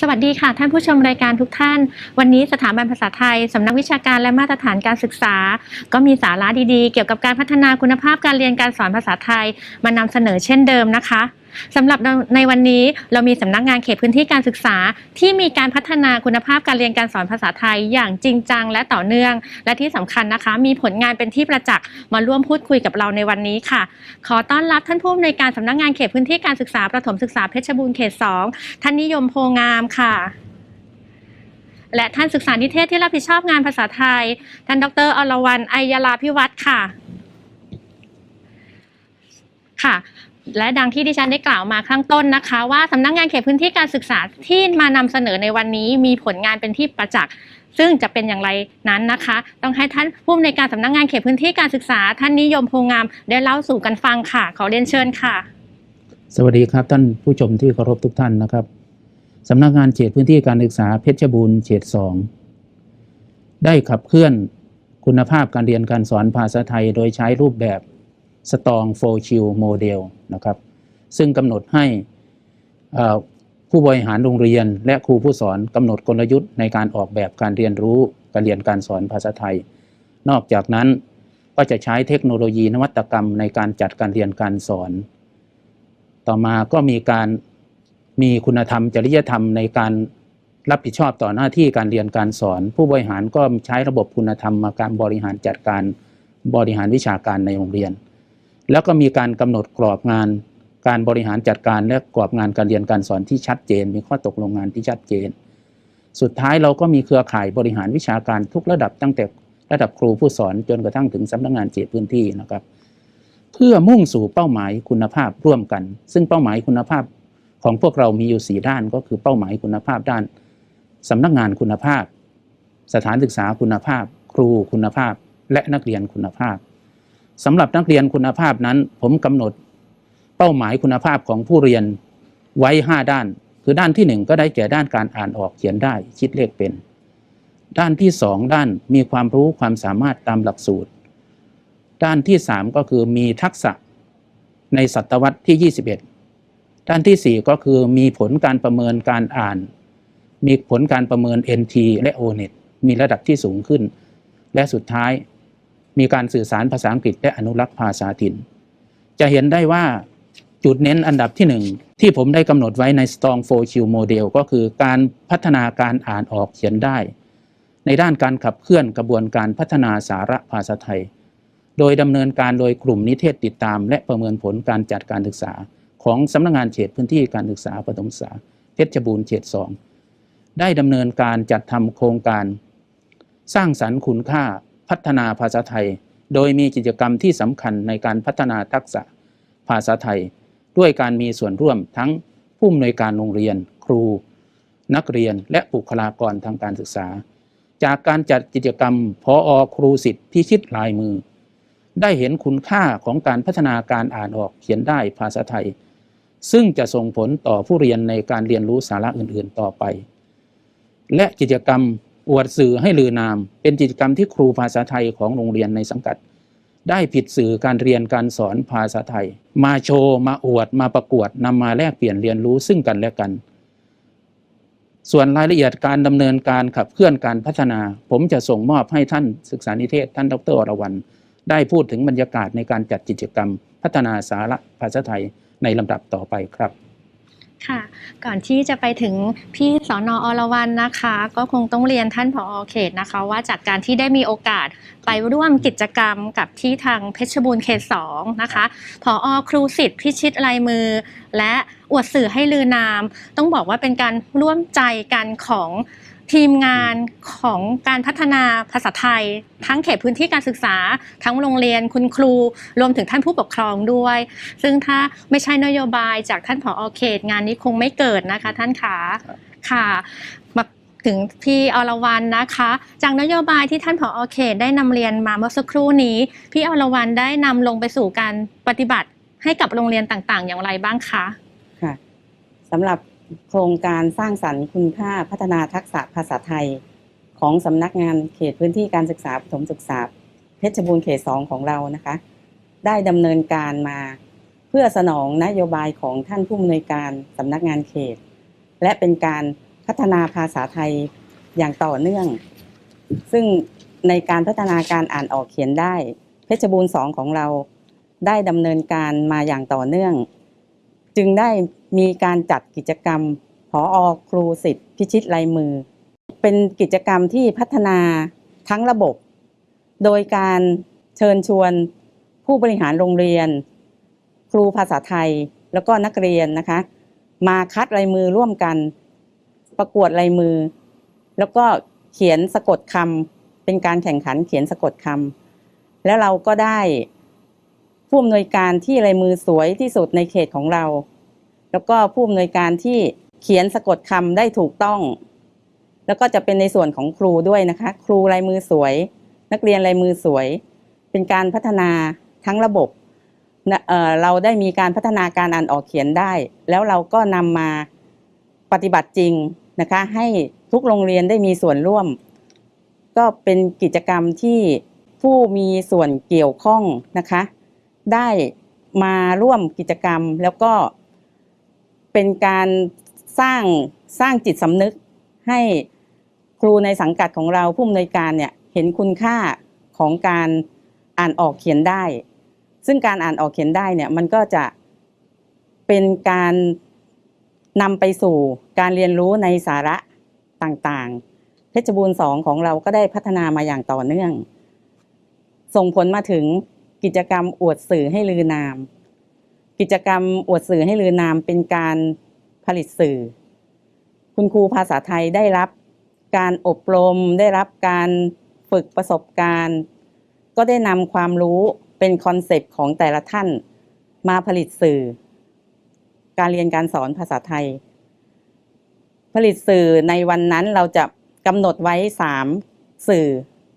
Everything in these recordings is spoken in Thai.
สวัสดีค่ะ ท่านผู้ชมรายการทุกท่าน วันนี้สถาบันภาษาไทย สำนักวิชาการและมาตรฐานการศึกษา ก็มีสาระดีๆ เกี่ยวกับการพัฒนาคุณภาพการเรียนการสอนภาษาไทย มานำเสนอเช่นเดิมนะคะ สำหรับในวันนี้เรามีสำนักงานเขตพื้นที่การศึกษา ที่มีการพัฒนาคุณภาพการเรียนการสอนภาษาไทยอย่างจริงจังและต่อเนื่อง และที่สำคัญนะคะ มีผลงานเป็นที่ประจักษ์มาร่วมพูดคุยกับเราในวันนี้ค่ะ ขอต้อนรับท่านผู้อำนวยการสำนักงานเขตพื้นที่การศึกษาประถมศึกษาเพชรบูรณ์เขต 2 ท่านนิยมโพงามค่ะและท่านศึกษานิเทศที่รับผิดชอบงานภาษาไทย ท่านดรอรวรรณอัยยลาพิวัตรค่ะ ค่ะ และดังที่ดิฉันได้กล่าวมาข้างต้นนะคะ ว่าสำนักงานเขตพื้นที่การศึกษาที่มานำเสนอในวันนี้มีผลงานเป็นที่ประจักษ์ซึ่งจะเป็นอย่างไรนั้นนะคะ ต้องให้ท่านผู้อำนวยการสำนักงานเขตพื้นที่การศึกษา ท่านนิยมโพงามได้เล่าสู่กันฟังค่ะ ขอเรียนเชิญค่ะ สวัสดีครับท่านผู้ชมที่เคารพทุกท่านนะครับสำนักงานเขตพื้นที่การศึกษาเพชรบูรณ์เขตสองได้ขับเคลื่อนคุณภาพการเรียนการสอนภาษาไทย โดยใช้รูปแบบ Strong for Chill Model นะครับ ซึ่งกำหนดให้ผู้บริหารโรงเรียน และครูผู้สอนกำหนดกลยุทธ์ในการออกแบบการเรียนรู้การเรียนการสอนภาษาไทย นอกจากนั้นก็จะใช้เทคโนโลยีนวัตกรรมในการจัดการเรียนการสอน ต่อมาก็มีการมีคุณธรรมจริยธรรมในการรับผิดชอบต่อหน้าที่การเรียนการสอน ผู้บริหารก็ใช้ระบบคุณธรรมมาการบริหารจัดการบริหารวิชาการในโรงเรียน แล้วก็มีการกำหนดกรอบงาน การบริหารจัดการและกรอบงานการเรียนการสอนที่ชัดเจน มีข้อตกลงงานที่ชัดเจน สุดท้ายเราก็มีเครือข่ายบริหารวิชาการทุกระดับตั้งแต่ระดับครูผู้สอนจนกระทั่งถึงสำนักงานเขตพื้นที่นะครับ เพื่อมุ่งสู่เป้าหมายคุณภาพร่วมกัน ซึ่งเป้าหมายคุณภาพของพวกเรามีอยู่สี่ด้านก็คือเป้าหมายคุณภาพด้านสำนักงานคุณภาพ สถานศึกษาคุณภาพ ครูคุณภาพ และนักเรียนคุณภาพ สำหรับนักเรียนคุณภาพนั้น ผมกำหนดเป้าหมายคุณภาพของผู้เรียนไว้ 5 ด้าน คือด้านที่ 1 ก็ได้แก่ด้านการอ่านออกเขียนได้ คิดเลขเป็น ด้านที่ 2 ด้านมีความรู้ความสามารถตามหลักสูตร ด้านที่ 3 ก็คือมีทักษะในศตวรรษที่ 21 ด้านที่ 4 ก็คือมีผลการประเมินการอ่าน มีผลการประเมิน NT และ ONET มีระดับที่สูงขึ้น และสุดท้าย มีการสื่อสารภาษาอังกฤษและอนุรักษ์ภาษาถิ่น จะเห็นได้ว่าจุดเน้นอันดับที่หนึ่งที่ผมได้กำหนดไว้ใน Strong for Chill Model ก็คือการพัฒนาการอ่านออกเขียนได้ ในด้านการขับเคลื่อนกระบวนการพัฒนาสาระภาษาไทย โดยดำเนินการโดยกลุ่มนิเทศติดตาม และประเมินผลการจัดการศึกษา ของสำนักงานเขตพื้นที่การศึกษาประถมศึกษาเพชรบูรณ์เขตสองได้ดำเนินการจัดทำโครงการ สร้างสรรค์คุณค่า พัฒนาภาษาไทย โดยมีกิจกรรมที่สำคัญในการพัฒนาทักษะภาษาไทย ด้วยการมีส่วนร่วมทั้งผู้อำนวยการโรงเรียน ครู นักเรียนและบุคลากรทางการศึกษา จากการจัดกิจกรรมพออครูสิทธิ์พิชิตลายมือ ได้เห็นคุณค่าของการพัฒนาการอ่านออกเขียนได้ภาษาไทย ซึ่งจะส่งผลต่อผู้เรียนในการเรียนรู้สาระอื่น ๆ ต่อไป และกิจกรรม อวดสื่อให้ลือนาม เป็นกิจกรรมที่ครูภาษาไทยของโรงเรียนในสังกัด ได้ผิดสื่อการเรียนการสอนภาษาไทย มาโชว์ มาอวด มาประกวดนำมาแลกเปลี่ยนเรียนรู้ซึ่งกันและกัน ส่วนรายละเอียดการดำเนินการขับเคลื่อนการพัฒนา ผมจะส่งมอบให้ท่านศึกษานิเทศท่านดรอรวรรณได้พูดถึงบรรยากาศในการจัดกิจกรรม พัฒนาสาระภาษาไทยในลำดับต่อไปครับ ค่ะ ก่อนที่จะไปถึงพี่สอนออรวรรณนะคะ ก็คงต้องเรียนท่านผอเขตนะคะ ว่าจากการที่ได้มีโอกาสไปร่วมกิจกรรมกับที่ทางเพชรบูรณ์เขตสองนะคะผอครูสิทธิ์พิชิตลายมือ และอวดสื่อให้ลือนาม ต้องบอกว่าเป็นการร่วมใจกันของ ทีมงานของการพัฒนาภาษาไทย ทั้งเขตพื้นที่การศึกษา ทั้งโรงเรียนคุณครู รวมถึงท่านผู้ปกครองด้วย ซึ่งถ้าไม่ใช่นโยบายจากท่านผอเขตงานนี้คงไม่เกิดนะคะ ท่านขาค่ะมาถึงพี่อรวรรณนะคะ จากนโยบายที่ท่านผอเขตได้นำเรียนมาเมื่อสักครู่นี้ พี่อรวรรณได้นำลงไปสู่การปฏิบัติให้กับโรงเรียนต่างๆ อย่างไรบ้างคะค่ะสำหรับ โครงการสร้างสรรค์คุณค่าพัฒนาทักษะภาษาไทย ของสำนักงานเขตพื้นที่การศึกษาประถมศึกษา เพชรบูรณ์เขตสองของเรานะคะ ได้ดำเนินการมา เพื่อสนองนโยบายของท่านผู้อำนวยการสำนักงานเขต และเป็นการพัฒนาภาษาไทยอย่างต่อเนื่อง ซึ่งในการพัฒนาการอ่านออกเขียนได้ เพชรบูรณ์สองของเรา ได้ดำเนินการมาอย่างต่อเนื่อง จึงได้มีการจัดกิจกรรมผออครูสิทธิ์พิชิตลายมือ เป็นกิจกรรมที่พัฒนาทั้งระบบ โดยการเชิญชวนผู้บริหารโรงเรียน ครูภาษาไทยแล้วก็นักเรียนนะคะ มาคัดลายมือร่วมกัน ประกวดลายมือ แล้วก็เขียนสะกดคำเป็นการแข่งขันเขียนสะกดคำแล้วเราก็ได้ ผู้อำนวยการที่ลายมือสวยที่สุดในเขตของเรา แล้วก็ผู้อำนวยการที่เขียนสะกดคำได้ถูกต้อง แล้วก็จะเป็นในส่วนของครูด้วยนะคะ ครูลายมือสวย นักเรียนลายมือสวย เป็นการพัฒนาทั้งระบบเเราได้มีการพัฒนาการอ่านออกเขียนได้ แล้วเราก็นำมาปฏิบัติจริงนะคะ ให้ทุกโรงเรียนได้มีส่วนร่วม ก็เป็นกิจกรรมที่ผู้มีส่วนเกี่ยวข้องนะคะ ได้มาร่วมกิจกรรม แล้วก็เป็นการสร้างสร้างจิตสำนึกให้ครูในสังกัดของเราผู้อำนวยการเนี่ยเห็นคุณค่าของการอ่านออกเขียนได้ ซึ่งการอ่านออกเขียนได้เนี่ยมันก็จะเป็นการนำไปสู่การเรียนรู้ในสาระต่างๆ เพชรบูรณ์สองของเราก็ได้พัฒนามาอย่างต่อเนื่อง ส่งผลมาถึง กิจกรรมอวดสื่อให้ลือนาม กิจกรรมอวดสื่อให้ลือนามเป็นการผลิตสื่อ คุณครูภาษาไทยได้รับการอบรมได้รับการฝึกประสบการณ์ ก็ได้นำความรู้เป็นคอนเซปต์ของแต่ละท่านมาผลิตสื่อ การเรียนการสอนภาษาไทย ผลิตสื่อในวันนั้นเราจะกำหนดไว้สามสื่อ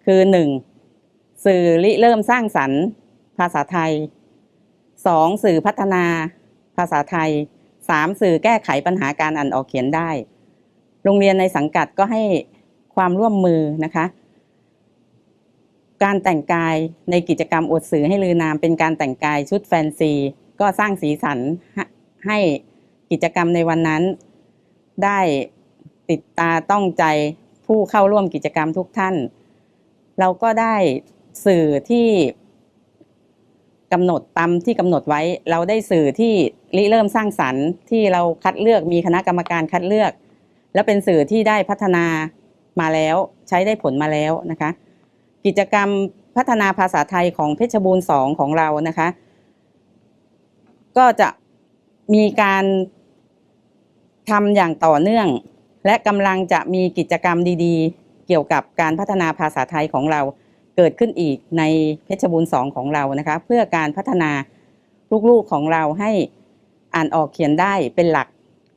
คือหนึ่งสื่อริเริ่มสร้างสรรค์ ภาษาไทยสองสื่อพัฒนา ภาษาไทยสามสื่อแก้ไขปัญหาการอ่านออกเขียนได้ โรงเรียนในสังกัดก็ให้ความร่วมมือนะคะ การแต่งกายในกิจกรรมอดสื่อให้ลือนามเป็นการแต่งกายชุดแฟนซี ก็สร้างสีสันให้กิจกรรมในวันนั้น ได้ติดตาต้องใจผู้เข้าร่วมกิจกรรมทุกท่าน เราก็ได้สื่อที่ กำหนดตามที่กำหนดไว้ เราได้สื่อที่ริเริ่มสร้างสรรค์ที่เราคัดเลือกมีคณะกรรมการคัดเลือก และเป็นสื่อที่ได้พัฒนามาแล้วใช้ได้ผลมาแล้วนะคะ กิจกรรมพัฒนาภาษาไทยของเพชรบูรณ์สองของเรานะคะ ก็จะมีการทำอย่างต่อเนื่อง และกำลังจะมีกิจกรรมดี ๆ เกี่ยวกับการพัฒนาภาษาไทยของเรา เกิดขึ้นอีกในเพชรบูรณ์สองของเรานะคะ เพื่อการพัฒนาลูกๆของเราให้อ่านออกเขียนได้เป็นหลัก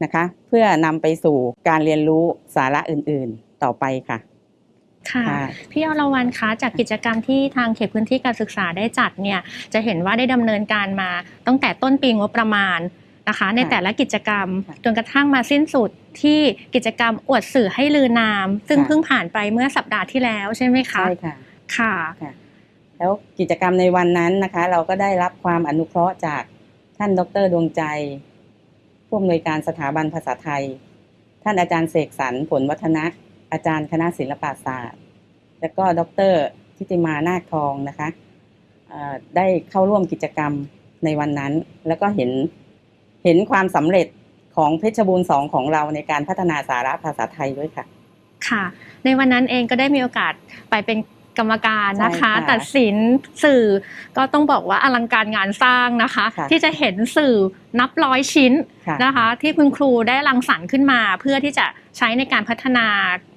นะคะ เพื่อนำไปสู่การเรียนรู้สาระอื่นๆต่อไปค่ะค่ะค่ะพี่อรวรรณคะจากกิจกรรมที่ทางเขตพื้นที่การศึกษาได้จัดเนี่ยจะเห็นว่าได้ดำเนินการมาตั้งแต่ต้นปีงบประมาณนะคะ ในแต่ละกิจกรรมค่ะจนกระทั่งมาสิ้นสุดที่กิจกรรมอวดสื่อให้ลือนาม ซึ่งค่ะเพิ่งผ่านไปเมื่อสัปดาห์ที่แล้วใช่ไหมคะใช่ค่ะ ค่ะ ค่ะ แล้วกิจกรรมในวันนั้นนะคะ เราก็ได้รับความอนุเคราะห์จากท่านดรดวงใจ ผู้อำนวยการสถาบันภาษาไทย ท่านอาจารย์เสกสรรผลวัฒนะ อาจารย์คณะศิลปศาสตร์ แล้วก็ดรทิติมานาคทองนะคะเอ่อได้เข้าร่วมกิจกรรมในวันนั้น แล้วก็เห็นเห็นความสำเร็จของเพชรบูรณ์สองของเราในการพัฒนาสาระภาษาไทยด้วยค่ะ ค่ะ ในวันนั้นเองก็ได้มีโอกาสไปเป็น กรรมการนะคะ ใช่ค่ะตัดสินสื่อก็ต้องบอกว่าอลังการงานสร้างนะคะ ค่ะ ที่จะเห็นสื่อนับร้อยชิ้นค่ะ นะคะ ที่คุณครูได้รังสรรค์ขึ้นมา เพื่อที่จะใช้ในการพัฒนา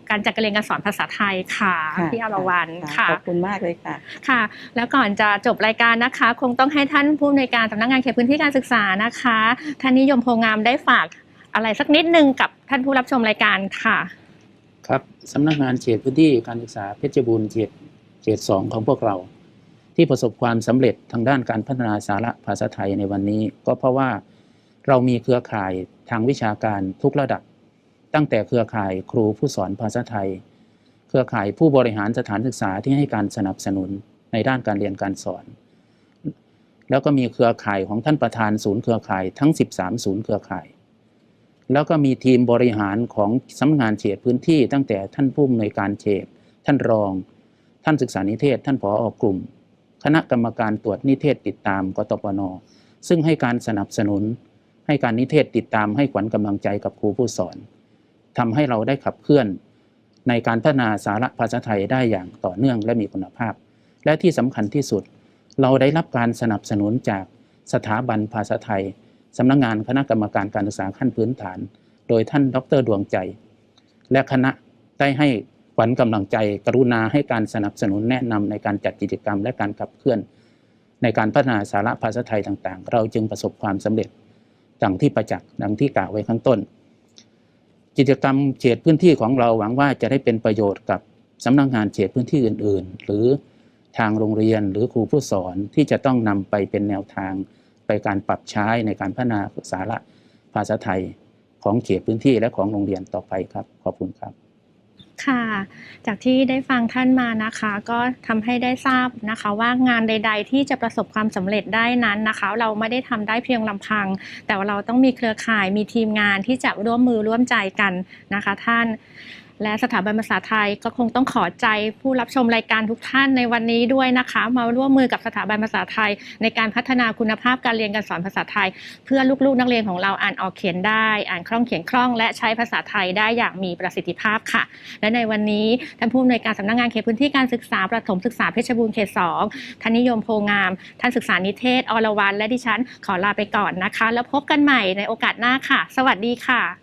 การจัดการเรียนการสอนภาษาไทยค่ะค่ะพี่อรวรรณค่ะค่ะ ขอบคุณมากเลยค่ะ ค่ะ แล้วก่อนจะจบรายการนะคะ คงต้องให้ท่านผู้อำนวยการสำนักงานเขตพื้นที่การศึกษานะคะท่านนิยมโพงามได้ฝากอะไรสักนิดนึงกับท่านผู้รับชมรายการค่ะ ครับสำนักงานเขตพื้นที่การศึกษาเพชรบูรณ์เขต เขตสองของพวกเรา ที่ประสบความสำเร็จทางด้านการพัฒนาสาระภาษาไทยในวันนี้ ก็เพราะว่าเรามีเครือข่ายทางวิชาการทุกระดับ ตั้งแต่เครือข่ายครูผู้สอนภาษาไทย เครือข่ายผู้บริหารสถานศึกษาที่ให้การสนับสนุนในด้านการเรียนการสอน แล้วก็มีเครือข่ายของท่านประธานศูนย์เครือข่ายทั้ง 13 ศูนย์เครือข่าย แล้วก็มีทีมบริหารของสำนักงานเขตพื้นที่ ตั้งแต่ท่านผู้อำนวยการเขตท่านรอง ท่านศึกษานิเทศ ท่านผออกลุ่ม คณะกรรมการตรวจนิเทศติดตามกตปน ซึ่งให้การสนับสนุน ให้การนิเทศติดตามให้ขวัญกำลังใจกับครูผู้สอนทำให้เราได้ขับเคลื่อน ในการพัฒนาสาระภาษาไทยได้อย่างต่อเนื่องและมีคุณภาพ และที่สำคัญที่สุด เราได้รับการสนับสนุนจากสถาบันภาษาไทยสำนักงานคณะกรรมการการศึกษาขั้นพื้นฐาน โดยท่านดรดวงใจ และคณะได้ให้ ขวัญกำลังใจกรุณาให้การสนับสนุนแนะนำในการจัดกิจกรรมและการขับเคลื่อน ในการพัฒนาสาระภาษาไทยต่างๆ เราจึงประสบความสำเร็จดังที่ประจักษ์ดังที่กล่าวไว้ข้างต้น กิจกรรมเขตพื้นที่ของเราหวังว่าจะได้เป็นประโยชน์กับสำนักงานเขตพื้นที่อื่น ๆ หรือทางโรงเรียนหรือครูผู้สอนที่จะต้องนำไปเป็นแนวทางไปการปรับใช้ในการพัฒนาสาระภาษาไทยของเขตพื้นที่และของโรงเรียนต่อไปครับ ขอบคุณครับ ค่ะ จากที่ได้ฟังท่านมานะคะ ก็ทำให้ได้ทราบนะคะ ว่างานใด ๆ ที่จะประสบความสำเร็จได้นั้นนะคะ เราไม่ได้ทำได้เพียงลำพัง แต่ว่าเราต้องมีเครือข่ายมีทีมงานที่จะร่วมมือร่วมใจกันนะคะ ท่าน และสถาบันภาษาไทยก็คงต้องขอใจผู้รับชมรายการทุกท่านในวันนี้ด้วยนะคะ มาร่วมมือกับสถาบันภาษาไทย ในการพัฒนาคุณภาพการเรียนการสอนภาษาไทย เพื่อลูกๆ นักเรียนของเราอ่านออกเขียนได้ อ่านคล่องเขียนคล่อง และใช้ภาษาไทยได้อย่างมีประสิทธิภาพค่ะ และในวันนี้ท่านผู้อำนวยการสำนักงานเขตพื้นที่การศึกษาประถมศึกษาเพชรบูรณ์เขตสองท่านนิยมโพงาม ท่านศึกษานิเทศอรวรรณและดิฉันขอลาไปก่อนนะคะ แล้วพบกันใหม่ในโอกาสหน้าค่ะ สวัสดีค่ะ